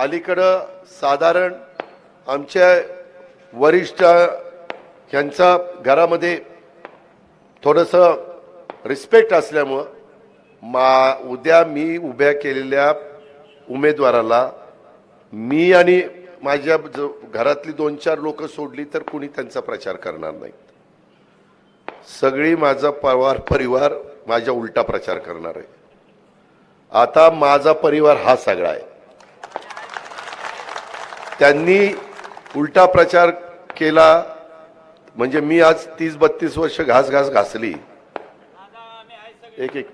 अलीकडं साधारण आमच्या वरिष्ठ यांचा घरामध्ये थोडंसं रिस्पेक्ट असल्यामुळं मा उद्या मी उभ्या केलेल्या उमेदवाराला मी आणि माझ्या ज- घरातली दोन चार लोक सोडली तर कुणी त्यांचा प्रचार करणार नाही. सगळी माझा पवार परिवार माझ्या उलटा प्रचार करणार आहे. आता माझा परिवार हा सगळा आहे. त्यांनी उलटा प्रचार केला. म्हणजे मी आज तीस बत्तीस वर्ष घास घास घासली. एक एक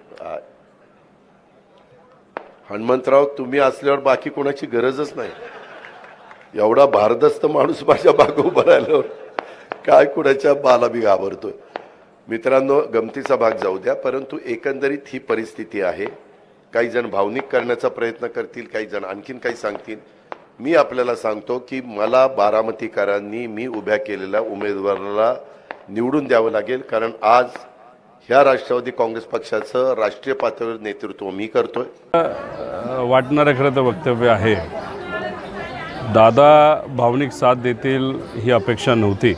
हनुमंतराव तुम्ही असल्यावर बाकी कोणाची गरजच नाही. एवढा भारदस्त माणूस माझ्या बाग उभा राहिल्यावर काय कुणाच्या बाला मी घाबरतोय. मित्रांनो गमतीचा भाग जाऊ द्या परंतु एकंदरीत ही परिस्थिती आहे. काही जण भावनिक करण्याचा प्रयत्न करतील काही जण आणखीन काही सांगतील. मी आपल्याला सांगतो की मला बारामतीकरांनी मी उभ्या केलेल्या उमेदवाराला निवडून द्यावं लागेल. कारण आज ह्या राष्ट्रवादी काँग्रेस पक्षाचं राष्ट्रीय पातळीवर नेतृत्व मी करतोय. वाटणारं खरं तर वक्तव्य आहे. दादा भावनिक साथ देतील ही अपेक्षा नव्हती.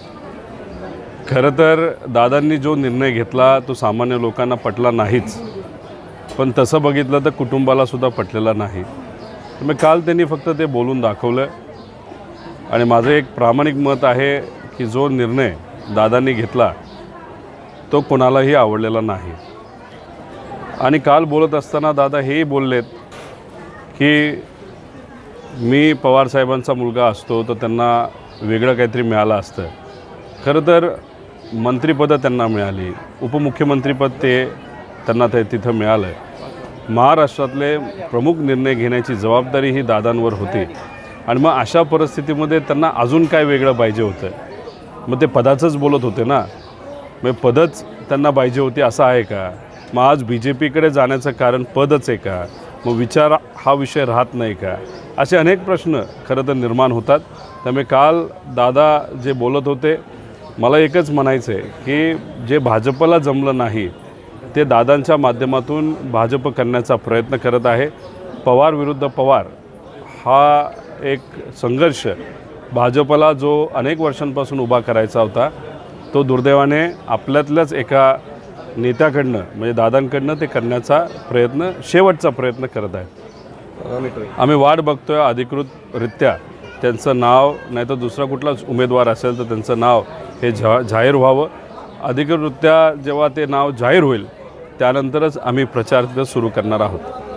खरं तर दादांनी जो निर्णय घेतला तो सामान्य लोकांना पटला नाहीच. पण तसं बघितलं तर कुटुंबालासुद्धा पटलेला नाही. मग काल त्यांनी फक्त ते बोलून दाखवलं. आणि माझं एक प्रामाणिक मत आहे की जो निर्णय दादांनी घेतला तो कोणालाही आवडलेला नाही. आणि काल बोलत असताना दादा हेही बोललेत की मी पवारसाहेबांचा मुलगा असतो तर त्यांना वेगळं काहीतरी मिळालं असतं. खरं तर मंत्रिपदं त्यांना मिळाली. उपमुख्यमंत्रीपद ते त्यांना ते तिथं मिळालं. महाराष्ट्रातले प्रमुख निर्णय घेण्याची जबाबदारी ही दादांवर होती. आणि मग अशा परिस्थितीमध्ये त्यांना अजून काय वेगळं पाहिजे होतं? मग ते पदाचंच बोलत होते ना? मग पदच त्यांना पाहिजे होती असं आहे का? मग आज बी जे पीकडे जाण्याचं कारण पदच आहे का? मग विचार हा विषय राहत नाही का? असे अनेक प्रश्न खरं तर निर्माण होतात. त्यामुळे काल दादा जे बोलत होते मला एकच म्हणायचं आहे की जे भाजपला जमलं नाही ते दादांच्या माध्यमातून भाजप करण्याचा प्रयत्न करत आहे. पवार विरुद्ध पवार हा एक संघर्ष भाजपला जो अनेक वर्षांपासून उभा करायचा होता तो दुर्दैवाने आपल्यातल्याच एका नेत्याकडनं म्हणजे दादांकडनं ते करण्याचा प्रयत्न शेवटचा प्रयत्न करत आहेत. आम्ही वाट बघतोय अधिकृतरित्या त्यांचं नाव नाही तर दुसरा कुठलाच उमेदवार असेल तर त्यांचं नाव हे झा जाहीर व्हावं. अधिकृतरित्या जेव्हा ते नाव जाहीर होईल त्यानंतरच आम्ही प्रचार तिथं सुरू करणार आहोत.